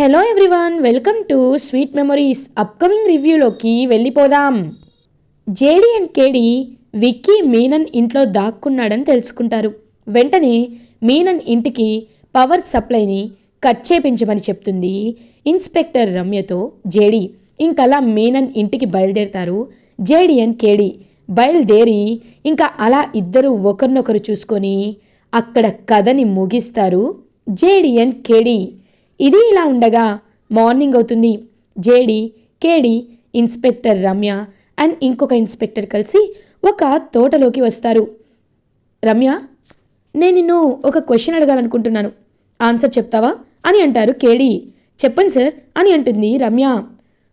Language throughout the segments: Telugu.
Hello everyone welcome to sweet memories upcoming రివ్యూలోకి వెళ్ళిపోదాం. జేడి అండ్ కేడి విక్కీ మీనన్ ఇంట్లో దాక్కున్నాడని తెలుసుకుంటారు. వెంటనే మీనన్ ఇంటికి పవర్ సప్లైని కట్ చేపించమని చెప్తుంది ఇన్స్పెక్టర్ రమ్యతో జేడి. ఇంకలా మీనన్ ఇంటికి బయలుదేరుతారు. జేడి అండ్ కేడి బయలుదేరి ఇంకా అలా ఇద్దరు ఒకరినొకరు చూసుకొని అక్కడ కథని ముగిస్తారు. జేడి అండ్ కేడీ ఇది ఇలా ఉండగా మార్నింగ్ అవుతుంది. JD KD inspector Ramya and ఇంకొక ఇన్స్పెక్టర్ కలిసి ఒక తోటలోకి వస్తారు. రమ్య నేను నిన్ను ఒక క్వశ్చన్ అడగాలనుకుంటున్నాను. ఆన్సర్ చెప్తావా? అని అంటారు కేడి. చెప్పండి సార్ అని అంటుంది రమ్య.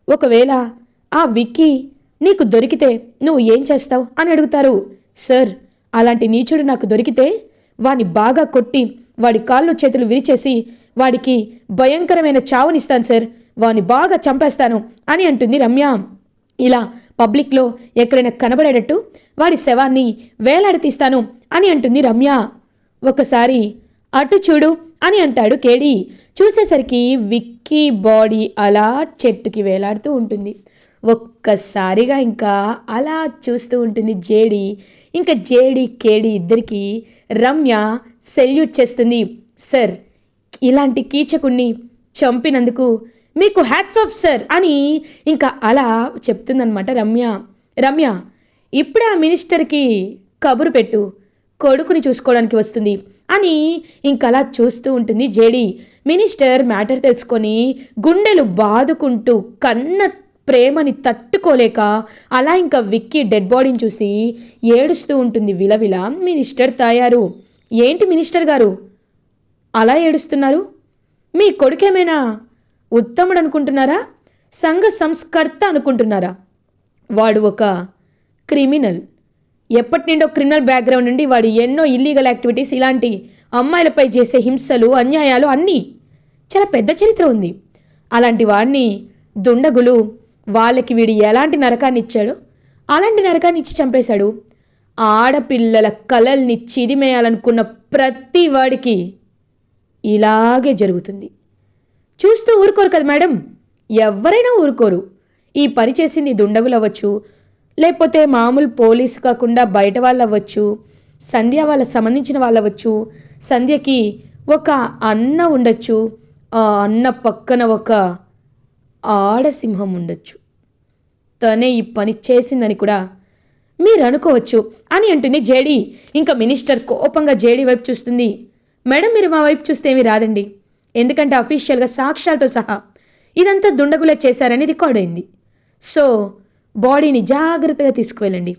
ఒకవేళ ఆ విక్కీ నీకు దొరికితే నువ్వు ఏం చేస్తావు? అని అడుగుతారు. సార్ అలాంటి నీచుడు నాకు దొరికితే వాడిని బాగా కొట్టి వాడి కాళ్ళు చేతులు విరిచేసి వాడికి భయంకరమైన చావునిస్తాను సార్. వాని బాగా చంపేస్తాను అని అంటుంది రమ్య. ఇలా పబ్లిక్లో ఎక్కడైనా కనబడేటట్టు వాడి శవాన్ని వేలాడతీస్తాను అని అంటుంది రమ్య. ఒకసారి అటు చూడు అని అంటాడు కేడి. చూసేసరికి విక్కీ బాడీ అలా చెట్టుకి వేలాడుతూ ఉంటుంది. ఒక్కసారిగా ఇంకా అలా చూస్తూ ఉంటుంది జేడి. ఇంకా జేడి కేడి ఇద్దరికి రమ్య సెల్యూట్ చేస్తుంది. సార్ ఇలాంటి కీచకుణ్ణి చంపినందుకు మీకు హ్యాట్స్ ఆఫ్ సార్ అని ఇంకా అలా చెప్తుందనమాట రమ్య. రమ్య ఇప్పుడే ఆ మినిస్టర్కి కబురు పెట్టు కొడుకుని చూసుకోవడానికి వస్తుంది అని ఇంకలా చూస్తూ ఉంటుంది జేడి. మినిస్టర్ మ్యాటర్ తెలుసుకొని గుండెలు బాదుకుంటూ కన్న ప్రేమని తట్టుకోలేక అలా ఇంకా విక్కీ డెడ్ బాడీని చూసి ఏడుస్తూ ఉంటుంది విలవిల. మినిస్టర్ తయారు. ఏంటి మినిస్టర్ గారు? అలా ఏడుస్తున్నారు? మీ కొడుకేమైనా ఉత్తముడు అనుకుంటున్నారా సంఘ సంస్కర్త అనుకుంటున్నారా? వాడు ఒక క్రిమినల్. ఎప్పటి నుండో క్రిమినల్ బ్యాక్గ్రౌండ్ నుండి వాడు ఎన్నో ఇల్లీగల్ యాక్టివిటీస్ ఇలాంటి అమ్మాయిలపై చేసే హింసలు అన్యాయాలు అన్నీ చాలా పెద్ద చరిత్ర ఉంది. అలాంటి వాడిని దుండగులు వాళ్ళకి వీడు ఎలాంటి నరకాన్ని ఇచ్చాడో అలాంటి నరకాన్ని ఇచ్చి చంపేశాడు. ఆడపిల్లల కలల్ని చిదిమేయాలనుకున్న ప్రతి వాడికి ఇలాగే జరుగుతుంది. చూస్తూ ఊరుకోరు కదా మేడం? ఎవరైనా ఊరుకోరు. ఈ పని చేసింది దుండగులు అవ్వచ్చు లేకపోతే మామూలు పోలీసు కాకుండా బయట వాళ్ళు అవ్వచ్చు సంధ్య వాళ్ళ సంబంధించిన వాళ్ళు అవ్వచ్చు సంధ్యకి ఒక అన్న ఉండొచ్చు ఆ అన్న పక్కన ఒక ఆడసింహం ఉండొచ్చు. తనే ఈ పని చేసిందని కూడా మీరు అనుకోవచ్చు అని అంటుంది జేడి. ఇంకా మినిస్టర్ కోపంగా జేడి వైపు చూస్తుంది. మేడం మీరు మా వైపు చూస్తే ఏమీ రాదండి. ఎందుకంటే అఫీషియల్గా సాక్ష్యాలతో సహా ఇదంతా దుండగులే చేశారని రికార్డ్ అయింది. సో బాడీని జాగ్రత్తగా తీసుకువెళ్ళండి.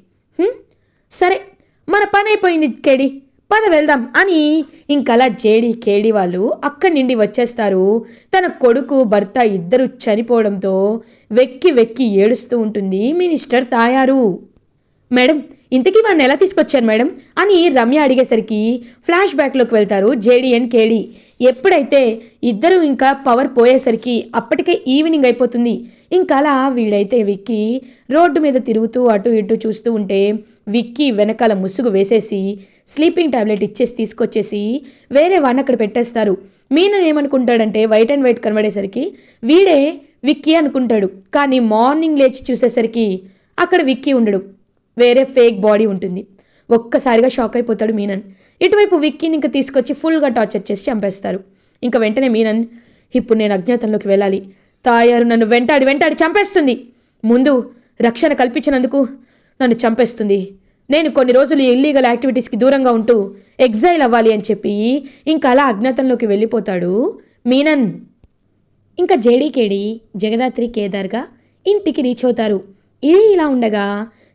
సరే మన పని అయిపోయింది కేడి. పద వెళ్దాం అని ఇంకలా జేడి కేడి వాళ్ళు అక్కడి నుండి వచ్చేస్తారు. తన కొడుకు భర్త ఇద్దరు చనిపోవడంతో వెక్కి వెక్కి ఏడుస్తూ ఉంటుంది. మినిస్టర్ తాయారు. మేడం ఇంతకీ వాడిని ఎలా తీసుకొచ్చాను మేడం? అని రమ్య అడిగేసరికి ఫ్లాష్ బ్యాక్లోకి వెళ్తారు జేడీఎన్ అండ్ ఎప్పుడైతే ఇద్దరు ఇంకా పవర్ పోయేసరికి అప్పటికే ఈవినింగ్ అయిపోతుంది. ఇంకా అలా వీళ్ళైతే విక్కీ రోడ్డు మీద తిరుగుతూ అటు ఇటు చూస్తూ ఉంటే విక్కీ వెనకాల ముసుగు వేసేసి స్లీపింగ్ టాబ్లెట్ ఇచ్చేసి తీసుకొచ్చేసి వేరే వాడిని అక్కడ పెట్టేస్తారు. మీనన్ ఏమనుకుంటాడంటే వైట్ అండ్ వైట్ కనబడేసరికి వీడే విక్కీ అనుకుంటాడు. కానీ మార్నింగ్ లేచి చూసేసరికి అక్కడ విక్కీ ఉండడు. వేరే ఫేక్ బాడీ ఉంటుంది. ఒక్కసారిగా షాక్ అయిపోతాడు మీనన్. ఇటువైపు విక్కీని ఇంకా తీసుకొచ్చి ఫుల్గా టార్చర్ చేసి చంపేస్తారు. ఇంకా వెంటనే మీనన్ ఇప్పుడు నేను అజ్ఞాతంలోకి వెళ్ళాలి. తాయారు నన్ను వెంటాడి వెంటాడి చంపేస్తుంది. ముందు రక్షణ కల్పించినందుకు నన్ను చంపేస్తుంది. నేను కొన్ని రోజులు ఇల్లీగల్ యాక్టివిటీస్కి దూరంగా ఉంటూ ఎగ్జైల్ అవ్వాలి అని చెప్పి ఇంకా అలా అజ్ఞాతంలోకి వెళ్ళిపోతాడు మీనన్. ఇంకా జేడీకేడి జగదాత్రి కేదార్గా ఇంటికి రీచ్ అవుతారు. ఇది ఇలా ఉండగా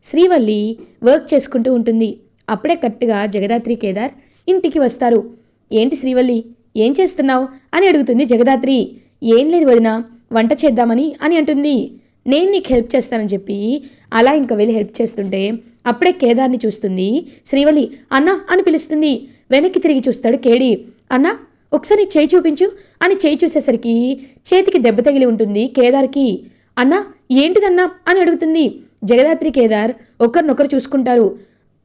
శ్రీవల్లి వర్క్ చేసుకుంటూ ఉంటుంది. అప్పుడే కరెక్ట్గా జగదాత్రి కేదార్ ఇంటికి వస్తారు. ఏంటి శ్రీవల్లి ఏం చేస్తున్నావు? అని అడుగుతుంది జగదాత్రి. ఏం లేదు వదిన వంట చేద్దామని అని అంటుంది. నేను నీకు హెల్ప్ చేస్తానని చెప్పి అలా ఇంకా వెళ్ళి హెల్ప్ చేస్తుంటే అప్పుడే కేదార్ని చూస్తుంది. శ్రీవల్లి అన్న అని పిలుస్తుంది. వెనక్కి తిరిగి చూస్తాడు కేడి. అన్న ఒకసారి చేయి చూపించు అని చేయి చూసేసరికి చేతికి దెబ్బ తగిలి ఉంటుంది కేదార్కి. అన్నా ఏంటిదన్నా అని అడుగుతుంది. జగదాత్రి కేదార్ ఒకరినొకరు చూసుకుంటారు.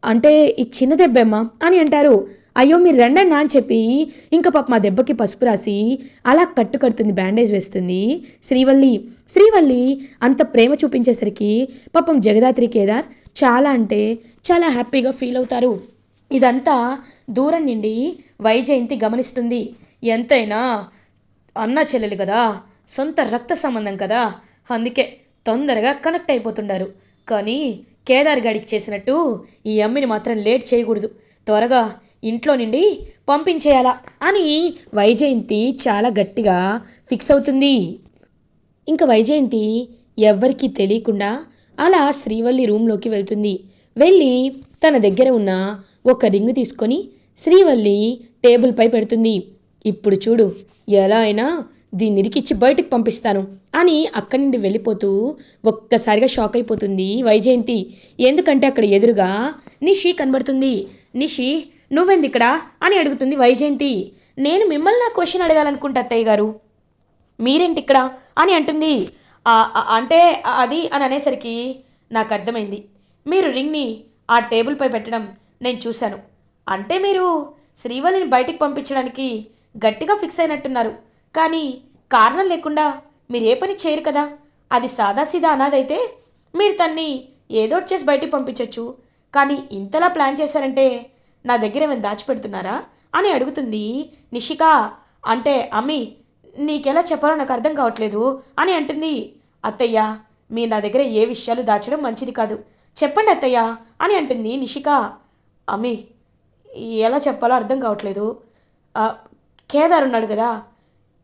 అంటే ఈ చిన్న దెబ్బేమ్మా అని అంటారు. అయ్యో మీరు రండన్నా అని చెప్పి ఇంకా పాప మా దెబ్బకి పసుపు రాసి అలా కట్టు కడుతుంది బ్యాండేజ్ వేస్తుంది. శ్రీవల్లి శ్రీవల్లి అంత ప్రేమ చూపించేసరికి పాపం జగదాత్రి కేదార్ చాలా అంటే చాలా హ్యాపీగా ఫీల్ అవుతారు. ఇదంతా దూరం నుండి వైజయంతి గమనిస్తుంది. ఎంతైనా అన్న చెల్లెలు కదా సొంత రక్త సంబంధం కదా అందుకే తొందరగా కనెక్ట్ అయిపోతుండారు. కానీ కేదార్ గడికి చేసినట్టు ఈ అమ్మిని మాత్రం లేట్ చేయకూడదు. త్వరగా ఇంట్లో నుండి పంపించేయాలా అని వైజయంతి చాలా గట్టిగా ఫిక్స్ అవుతుంది. ఇంకా వైజయంతి ఎవ్వరికీ తెలియకుండా అలా శ్రీవల్లి రూమ్లోకి వెళ్తుంది. వెళ్ళి తన దగ్గర ఉన్న ఒక రింగ్ తీసుకొని శ్రీవల్లి టేబుల్పై పెడుతుంది. ఇప్పుడు చూడు ఎలా అయినా దీన్ని ఇరికిచ్చి బయటికి పంపిస్తాను అని అక్కడి నుండి వెళ్ళిపోతూ ఒక్కసారిగా షాక్ అయిపోతుంది వైజయంతి. ఎందుకంటే అక్కడ ఎదురుగా నిషి కనబడుతుంది. నిషి నువ్వెంది ఇక్కడ అని అడుగుతుంది వైజయంతి. నేను మిమ్మల్ని నా క్వశ్చన్ అడగాలనుకుంటా అత్తయ్య గారు. మీరేంటి ఇక్కడ అని అంటుంది. అంటే అది అని అనేసరికి నాకు అర్థమైంది. మీరు రింగ్ని ఆ టేబుల్పై పెట్టడం నేను చూశాను. అంటే మీరు శ్రీవల్లిని బయటికి పంపించడానికి గట్టిగా ఫిక్స్ అయినట్టున్నారు. కానీ కారణం లేకుండా మీరు ఏ పని చేయరు కదా? అది సాదాసీదా అనాదైతే మీరు తన్ని ఏదో చేసి బయటికి పంపించవచ్చు కానీ ఇంతలా ప్లాన్ చేశారంటే నా దగ్గర ఏమైనా దాచిపెడుతున్నారా? అని అడుగుతుంది నిషిక. అంటే అమ్మి నీకెలా చెప్పాలో నాకు అర్థం కావట్లేదు అని అంటుంది. అత్తయ్య మీరు నా దగ్గర ఏ విషయాలు దాచడం మంచిది కాదు. చెప్పండి అత్తయ్య అని అంటుంది నిషిక. అమ్మి ఎలా చెప్పాలో అర్థం కావట్లేదు. కేదార్ ఉన్నాడు కదా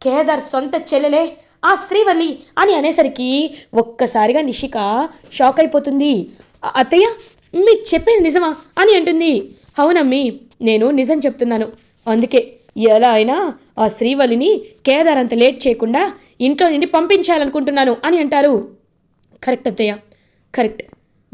కేదార్ సొంత చెల్లెలే ఆ శ్రీవల్లి అని అనేసరికి ఒక్కసారిగా నిషిక షాక్ అయిపోతుంది. అత్తయ్య మీరు చెప్పేది నిజమా? అని అంటుంది. అవునమ్మి నేను నిజం చెప్తున్నాను. అందుకే ఎలా అయినా ఆ శ్రీవల్లిని కేదార్ అంత లేట్ చేయకుండా ఇంట్లో నుండి పంపించాలనుకుంటున్నాను అని అంటారు. కరెక్ట్ అత్తయ్య కరెక్ట్.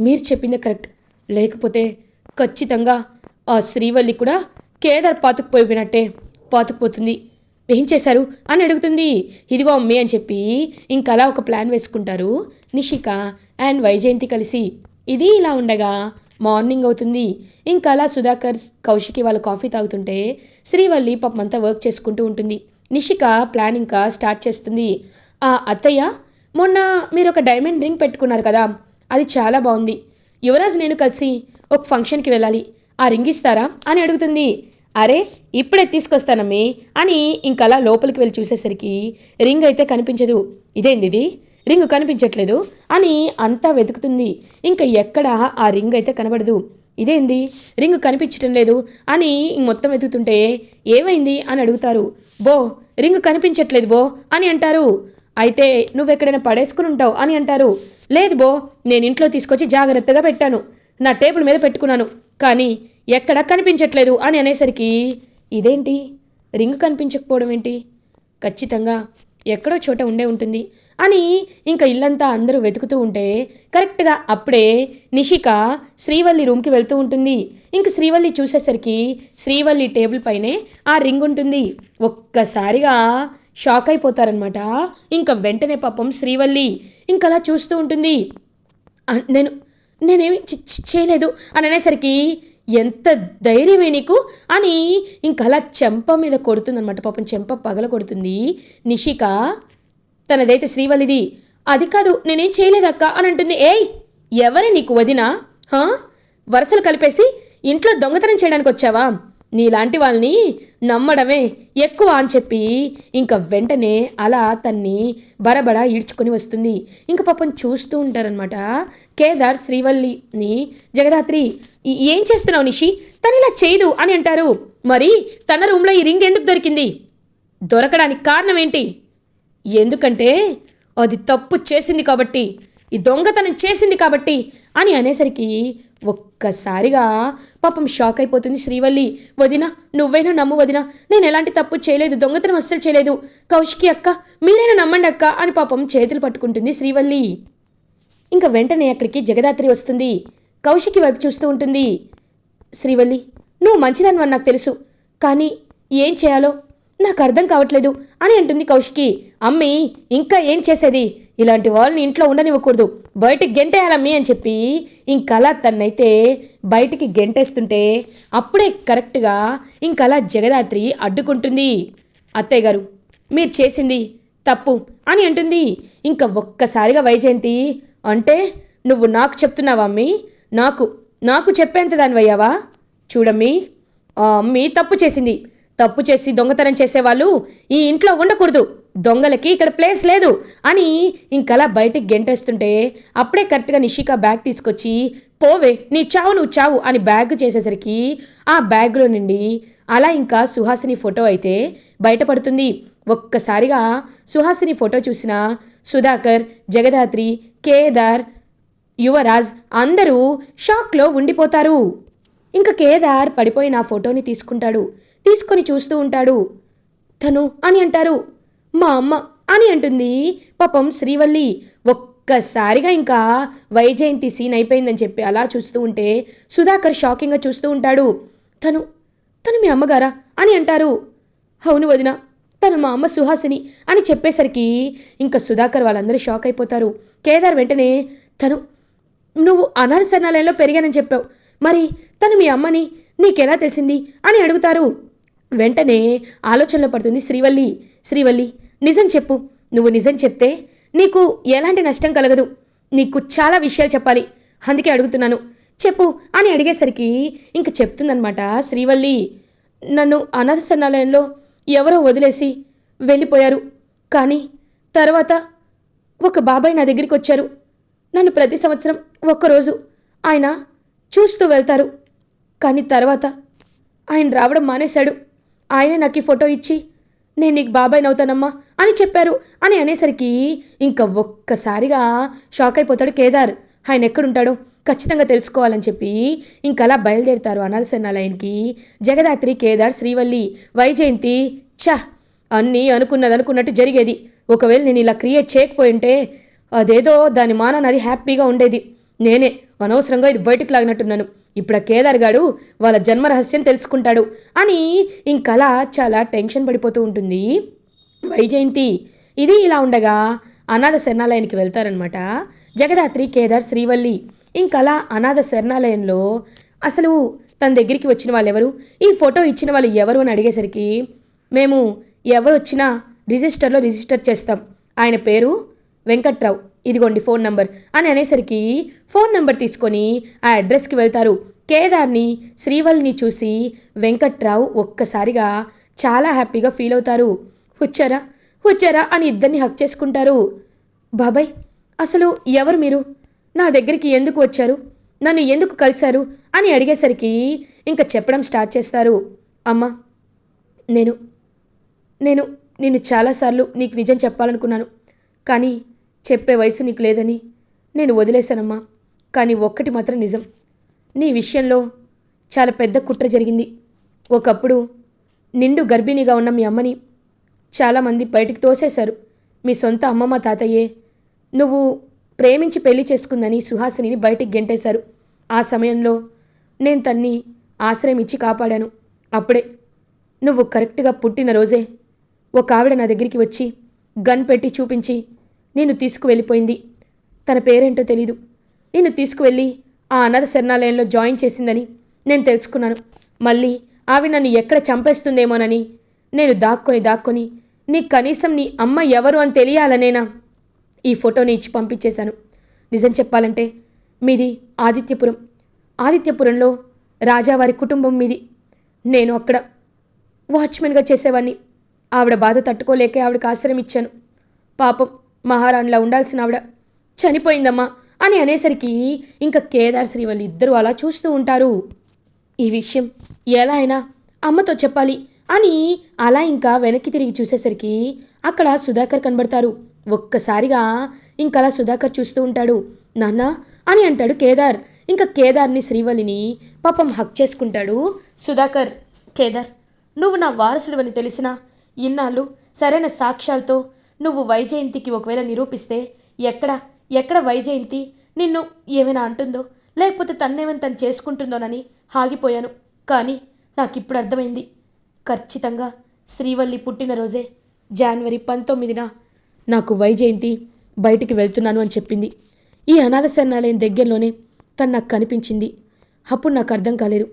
మీరు చెప్పింది కరెక్ట్. లేకపోతే ఖచ్చితంగా ఆ శ్రీవల్లి కూడా కేదార్ పాతుకుపోయినట్టే పాతుకుపోతుంది. ఏం చేశారు? అని అడుగుతుంది. ఇదిగో అమ్మి అని చెప్పి ఇంకా అలా ఒక ప్లాన్ వేసుకుంటారు నిషిక అండ్ వైజయంతి కలిసి. ఇది ఇలా ఉండగా మార్నింగ్ అవుతుంది. ఇంకా అలా సుధాకర్ కౌశికి వాళ్ళు కాఫీ తాగుతుంటే శ్రీవల్లి పాపం అంతా వర్క్ చేసుకుంటూ ఉంటుంది. నిషిక ప్లాన్ ఇంకా స్టార్ట్ చేస్తుంది. ఆ అత్తయ్య మొన్న మీరు ఒక డైమండ్ రింగ్ పెట్టుకున్నారు కదా అది చాలా బాగుంది. యువరాజ్ నేను కలిసి ఒక ఫంక్షన్కి వెళ్ళాలి. ఆ రింగ్ ఇస్తారా? అని అడుగుతుంది. అరే ఇప్పుడే తీసుకొస్తానమ్మి అని ఇంకలా లోపలికి వెళ్ళి చూసేసరికి రింగ్ అయితే కనిపించదు. ఇదేంది ఇది? రింగ్ కనిపించట్లేదు అని అంతా వెతుకుతుంది. ఇంకా ఎక్కడ ఆ రింగ్ అయితే కనబడదు. ఇదేంది? రింగ్ కనిపించటం లేదు అని మొత్తం వెతుకుతుంటే ఏమైంది అని అడుగుతారు. బో రింగ్ కనిపించట్లేదు బో అని అంటారు. అయితే నువ్వు ఎక్కడైనా పడేసుకుని ఉంటావు అని అంటారు. లేదు బో నేను ఇంట్లో తీసుకొచ్చి జాగ్రత్తగా పెట్టాను. నా టేబుల్ మీద పెట్టుకున్నాను. కానీ ఎక్కడ కనిపించట్లేదు అని అనేసరికి ఇదేంటి? రింగ్ కనిపించకపోవడం ఏంటి? ఖచ్చితంగా ఎక్కడో చోట ఉండే ఉంటుంది అని ఇంకా ఇల్లంతా అందరూ వెతుకుతూ ఉంటే కరెక్ట్గా అప్పుడే నిషిక శ్రీవల్లి రూమ్కి వెళ్తూ ఉంటుంది. ఇంక శ్రీవల్లి చూసేసరికి శ్రీవల్లి టేబుల్ పైనే ఆ రింగ్ ఉంటుంది. ఒక్కసారిగా షాక్ అయిపోతారనమాట ఇంకా వెంటనే పాపం శ్రీవల్లి ఇంకలా చూస్తూ ఉంటుంది. నేను నేనేమి చేయలేదు అని అనేసరికి ఎంత ధైర్యమే నీకు? అని ఇంకా అలా చెంప మీద కొడుతుందనమాట పాపం చెంప పగల కొడుతుంది. నిషిక తనదైతే శ్రీవల్లిది అది కాదు నేనేం చేయలేదక్క అని అంటుంది. ఏయ్ ఎవరే నీకు వదినా? వరుసలు కలిపేసి ఇంట్లో దొంగతనం చేయడానికి వచ్చావా నీలాంటి వాళ్ళని నమ్మడమే ఎక్కువ అని చెప్పి ఇంకా వెంటనే అలా తన్ని బరబడ ఈడ్చుకొని వస్తుంది. ఇంకా పాపం చూస్తూ ఉంటారనమాట కేదార్ శ్రీవల్లిని జగదాత్రి ఏం చేస్తున్నావు నిషి? తను ఇలా చేయదు అని అంటారు. మరి తన రూమ్లో ఈ రింగ్ ఎందుకు దొరికింది? దొరకడానికి కారణం ఏంటి? ఎందుకంటే అది తప్పు చేసింది కాబట్టి. ఈ దొంగతనం చేసింది కాబట్టి అని అనేసరికి ఒక్కసారిగా పాపం షాక్ అయిపోతుంది శ్రీవల్లి. వదిన నువ్వైనా నమ్ము వదిన నేను ఎలాంటి తప్పు చేయలేదు దొంగతనం అస్సలు చేయలేదు. కౌశికి అక్క మీరైనా నమ్మండి అక్క అని పాపం చేతులు పట్టుకుంటుంది శ్రీవల్లి. ఇంకా వెంటనే అక్కడికి జగదాత్రి వస్తుంది. కౌశికి వైపు చూస్తూ ఉంటుంది. శ్రీవల్లి నువ్వు మంచిదానివని నాకు తెలుసు కానీ ఏం చేయాలో నాకు అర్థం కావట్లేదు అని అంటుంది కౌశికి. అమ్మి ఇంకా ఏం చేసేది? ఇలాంటి వాళ్ళని ఇంట్లో ఉండనివ్వకూడదు. బయటికి గెంటేయాలమ్మి అని చెప్పి ఇంకలా తన్నైతే బయటికి గెంటేస్తుంటే అప్పుడే కరెక్ట్గా ఇంకలా జగదాత్రి అడ్డుకుంటుంది. అత్తయ్య గారు మీరు చేసింది తప్పు అని అంటుంది. ఇంకా ఒక్కసారిగా వైజయంతి అంటే నువ్వు నాకు చెప్తున్నావా అమ్మి? నాకు నాకు చెప్పేంత దానివయ్యావా? చూడమ్మి అమ్మి తప్పు చేసింది. తప్పు చేసి దొంగతనం చేసేవాళ్ళు ఈ ఇంట్లో ఉండకూడదు. దొంగలకి ఇక్కడ ప్లేస్ లేదు అని ఇంకలా బయటికి గెంటేస్తుంటే అప్పుడే కరెక్ట్గా నిషిక బ్యాగ్ తీసుకొచ్చి పోవే నీ చావు నువ్వు చావు అని బ్యాగ్ చేసేసరికి ఆ బ్యాగ్లో నుండి అలా ఇంకా సుహాసిని ఫోటో అయితే బయటపడుతుంది. ఒక్కసారిగా సుహాసిని ఫోటో చూసిన సుధాకర్ జగదాత్రి కేదార్ యువరాజ్ అందరూ షాక్లో ఉండిపోతారు. ఇంకా కేదార్ పడిపోయిన ఆ ఫోటోని తీసుకుంటాడు. తీసుకొని చూస్తూ ఉంటాడు. తను అని అంటారు. మా అమ్మ అని అంటుంది. పాపం శ్రీవల్లి ఒక్కసారిగా ఇంకా వైజయంతి సీన్ అయిపోయిందని చెప్పి అలా చూస్తూ ఉంటే సుధాకర్ షాకింగ్గా చూస్తూ ఉంటాడు. తను తను మీ అమ్మగారా అని అంటారు. అవును వదిన తను మా అమ్మ సుహాసిని అని చెప్పేసరికి ఇంకా సుధాకర్ వాళ్ళందరూ షాక్ అయిపోతారు. కేదార్ వెంటనే తను నువ్వు అనాథ శరణాలయంలో పెరిగానని చెప్పావు. మరి తను మీ అమ్మని నీకెలా తెలిసింది అని అడుగుతారు. వెంటనే ఆలోచనలో పడుతుంది శ్రీవల్లి. శ్రీవల్లి నిజం చెప్పు. నువ్వు నిజం చెప్తే నీకు ఎలాంటి నష్టం కలగదు. నీకు చాలా విషయాలు చెప్పాలి. అందుకే అడుగుతున్నాను. చెప్పు అని అడిగేసరికి ఇంక చెప్తుందనమాట శ్రీవల్లి. నన్ను అనాథ సన్నాలయంలో ఎవరో వదిలేసి వెళ్ళిపోయారు. కానీ తర్వాత ఒక బాబాయ్ నా దగ్గరికి వచ్చారు. నన్ను ప్రతి సంవత్సరం ఒక్కరోజు ఆయన చూస్తూ వెళ్తారు. కానీ తర్వాత ఆయన రావడం మానేశాడు. ఆయనే నాకు ఈ ఫోటో ఇచ్చి నేను నీకు బాబాయ్ నవ్వుతానమ్మా అని చెప్పారు. అని అనేసరికి ఇంకా ఒక్కసారిగా షాక్ అయిపోతాడు కేదార్. ఆయన ఎక్కడుంటాడో ఖచ్చితంగా తెలుసుకోవాలని చెప్పి ఇంకలా బయలుదేరుతారు అనాథ జగదాత్రి కేదార్ శ్రీవల్లి వైజయంతి ఛ! అన్నీ అనుకున్నది అనుకున్నట్టు జరిగేది. ఒకవేళ నేను ఇలా క్రియేట్ చేయకపోయింటే అదేదో దాని మాన అది హ్యాపీగా ఉండేది. నేనే అనవసరంగా ఇది బయటకు లాగినట్టున్నాను. ఇప్పుడు ఆ కేదార్ గాడు వాళ్ళ జన్మ రహస్యం తెలుసుకుంటాడు అని ఇంకలా చాలా టెన్షన్ పడిపోతూ ఉంటుంది. వైజయంతి. ఇది ఇలా ఉండగా అనాథ శరణాలయానికి వెళ్తారనమాట జగదాత్రి కేదార్ శ్రీవల్లి. ఇంకలా అనాథ శరణాలయంలో అసలు తన దగ్గరికి వచ్చిన వాళ్ళు ఎవరు ఈ ఫోటో ఇచ్చిన వాళ్ళు ఎవరు అని అడిగేసరికి మేము ఎవరు వచ్చినా రిజిస్టర్లో రిజిస్టర్ చేస్తాం. ఆయన పేరు వెంకట్రావు. ఇదిగోండి ఫోన్ నంబర్ అని అనేసరికి ఫోన్ నంబర్ తీసుకొని ఆ అడ్రస్కి వెళ్తారు. కేదార్ని శ్రీవల్ని చూసి వెంకట్రావు ఒక్కసారిగా చాలా హ్యాపీగా ఫీల్ అవుతారు. వచ్చారా? వచ్చారా అని ఇద్దరిని హక్ చేసుకుంటారు. బాబాయ్ అసలు ఎవరు మీరు? నా దగ్గరికి ఎందుకు వచ్చారు? నన్ను ఎందుకు కలిశారు? అని అడిగేసరికి ఇంకా చెప్పడం స్టార్ట్ చేస్తారు. అమ్మ నేను నేను నేను చాలాసార్లు నీకు నిజం చెప్పాలనుకున్నాను. కానీ చెప్పే వయసు నీకు లేదని నేను వదిలేశానమ్మా. కానీ ఒక్కటి మాత్రం నిజం. నీ విషయంలో చాలా పెద్ద కుట్ర జరిగింది. ఒకప్పుడు నిండు గర్భిణిగా ఉన్న మీ అమ్మని చాలామంది బయటికి తోసేశారు. మీ సొంత అమ్మమ్మ తాతయ్యే. నువ్వు ప్రేమించి పెళ్ళి చేసుకుందని సుహాసినిని బయటికి గెంటేశారు. ఆ సమయంలో నేను తన్ని ఆశ్రయం ఇచ్చి కాపాడాను. అప్పుడే నువ్వు కరెక్ట్గా పుట్టిన రోజే ఒక ఆవిడ నా దగ్గరికి వచ్చి గన్ పెట్టి చూపించి నేను తీసుకువెళ్ళిపోయింది. తన పేరేంటో తెలీదు. నేను తీసుకువెళ్ళి ఆ అనాథ శరణాలయంలో జాయిన్ చేసిందని నేను తెలుసుకున్నాను. మళ్ళీ ఆవిడ నన్ను ఎక్కడ చంపేస్తుందేమోనని నేను దాక్కొని దాక్కొని నీ కనీసం నీ అమ్మ ఎవరు అని తెలియాలనేనా? ఈ ఫోటోని ఇచ్చి పంపించేశాను. నిజం చెప్పాలంటే మీది ఆదిత్యపురం. ఆదిత్యపురంలో రాజావారి కుటుంబం మీది. నేను అక్కడ వాచ్మెన్గా చేసేవాడిని ఆవిడ బాధ తట్టుకోలేకే ఆవిడకి ఆశ్రయం ఇచ్చాను. పాపం మహారాణిలా ఉండాల్సిన ఆవిడ చనిపోయిందమ్మా అని అనేసరికి ఇంకా కేదార్ శ్రీవల్లి ఇద్దరు అలా చూస్తూ ఉంటారు. ఈ విషయం ఎలా అయినా అమ్మతో చెప్పాలి. అని అలా ఇంకా వెనక్కి తిరిగి చూసేసరికి అక్కడ సుధాకర్ కనబడతారు. ఒక్కసారిగా ఇంకలా సుధాకర్ చూస్తూ ఉంటాడు. నాన్న అని అంటాడు కేదార్. ఇంకా కేదార్ని శ్రీవల్లిని పాపం హక్ చేసుకుంటాడు సుధాకర్. కేదార్ నువ్వు నా వారసుడివని తెలిసినా ఇన్నాళ్ళు సరైన సాక్ష్యాలతో నువ్వు వైజయంతికి ఒకవేళ నిరూపిస్తే ఎక్కడ ఎక్కడ వైజయంతి నిన్ను ఏమైనా అంటుందో లేకపోతే తన్నేమని తను చేసుకుంటుందోనని ఆగిపోయాను. కానీ నాకు ఇప్పుడు అర్థమైంది. ఖచ్చితంగా శ్రీవల్లి పుట్టినరోజే జనవరి పంతొమ్మిదిన నాకు వైజయంతి బయటికి వెళ్తున్నాను అని చెప్పింది. ఈ అనాథ శరణాలయం దగ్గరలోనే తను నాకు కనిపించింది. అప్పుడు నాకు అర్థం కాలేదు.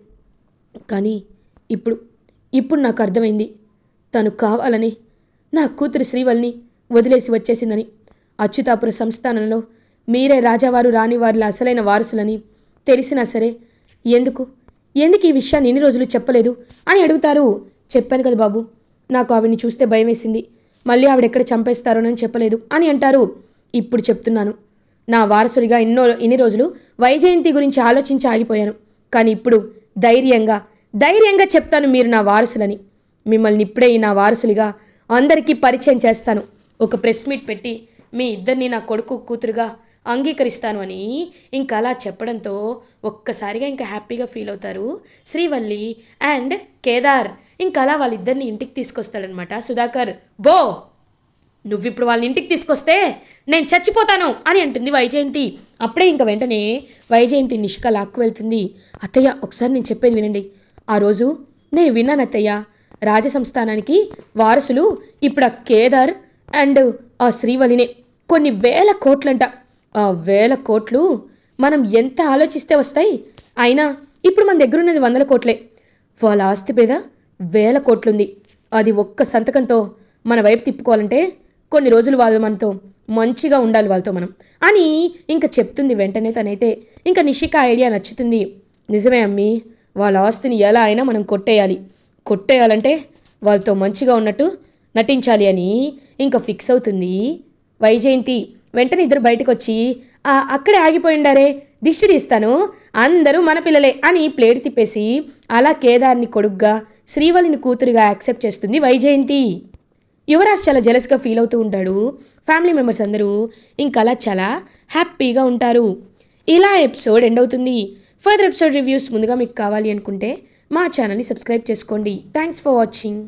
కానీ ఇప్పుడు ఇప్పుడు నాకు అర్థమైంది. తను కావాలని నా కూతురు శ్రీవల్ని వదిలేసి వచ్చేసిందని అచ్యుతాపుర సంస్థానంలో మీరే రాజావారు రానివారుల అసలైన వారసులని తెలిసినా సరే ఎందుకు ఎందుకు ఈ విషయాన్ని ఎన్ని రోజులు చెప్పలేదు అని అడుగుతారు చెప్పాను కదా బాబు. నాకు ఆవిడ్ని చూస్తే భయం వేసింది మళ్ళీ ఆవిడెక్కడ చంపేస్తారో చంపేస్తారోనని చెప్పలేదు అని అంటారు. ఇప్పుడు చెప్తున్నాను. నా వారసుడిగా ఎన్నో ఇన్ని రోజులు వైజయంతి గురించి ఆలోచించి ఆగిపోయాను. కానీ ఇప్పుడు ధైర్యంగా ధైర్యంగా చెప్తాను మీరు నా వారసులని. మిమ్మల్ని ఇప్పుడే ఈ నా వారసులుగా అందరికీ పరిచయం చేస్తాను. ఒక ప్రెస్ మీట్ పెట్టి మీ ఇద్దరిని నా కొడుకు కూతురుగా అంగీకరిస్తాను అని ఇంకా అలా చెప్పడంతో ఒక్కసారిగా ఇంకా హ్యాపీగా ఫీల్ అవుతారు శ్రీవల్లి అండ్ కేదార్. ఇంకా అలా వాళ్ళిద్దరిని ఇంటికి తీసుకొస్తాడనమాట. సుధాకర్ బో నువ్విప్పుడు వాళ్ళని ఇంటికి తీసుకొస్తే నేను చచ్చిపోతాను అని అంటుంది వైజయంతి. అప్పుడే ఇంకా వెంటనే వైజయంతి నిష్క లాక్కు వెళ్తుంది. అత్తయ్య ఒకసారి నేను చెప్పేది వినండి. ఆ రోజు నేను విన్నాను అత్తయ్య. రాజసంస్థానానికి వారసులు ఇప్పుడు ఆ కేదార్ అండ్ ఆ శ్రీవలినే కొన్ని వేల కోట్లంట. ఆ వేల కోట్లు మనం ఎంత ఆలోచిస్తే వస్తాయి? అయినా ఇప్పుడు మన దగ్గర ఉన్నది వందల కోట్లే. వాళ్ళ ఆస్తి మీద వేల కోట్లుంది. అది ఒక్క సంతకంతో మన వైపు తిప్పుకోవాలంటే కొన్ని రోజులు వాళ్ళు మనతో మంచిగా ఉండాలి వాళ్ళతో మనం. అని ఇంకా చెప్తుంది వెంటనే తనైతే. ఇంకా నిషిక ఐడియా నచ్చుతుంది. నిజమే అమ్మి వాళ్ళ ఆస్తిని ఎలా అయినా మనం కొట్టేయాలి. కొట్టేయాలంటే వాళ్ళతో మంచిగా ఉన్నట్టు నటించాలి అని ఇంకా ఫిక్స్ అవుతుంది. వైజయంతి వెంటనే ఇద్దరు బయటకు వచ్చి అక్కడే ఆగిపోయి ఉండారే దిష్టి తీస్తాను అందరూ మన పిల్లలే అని ప్లేట్ తిప్పేసి అలా కేదార్ని కొడుగ్గా శ్రీవల్లిని కూతురుగా యాక్సెప్ట్ చేస్తుంది వైజయంతి. యువరాజ్ చాలా జెలస్గా ఫీల్ అవుతూ ఉంటాడు. ఫ్యామిలీ మెంబర్స్ అందరూ ఇంకా అలా చాలా హ్యాపీగా ఉంటారు. ఇలా ఎపిసోడ్ ఎండ్ అవుతుంది. ఫర్దర్ ఎపిసోడ్ రివ్యూస్ ముందుగా మీకు కావాలి అనుకుంటే మా ఛానల్ని సబ్స్క్రైబ్ చేసుకోండి. Thanks for watching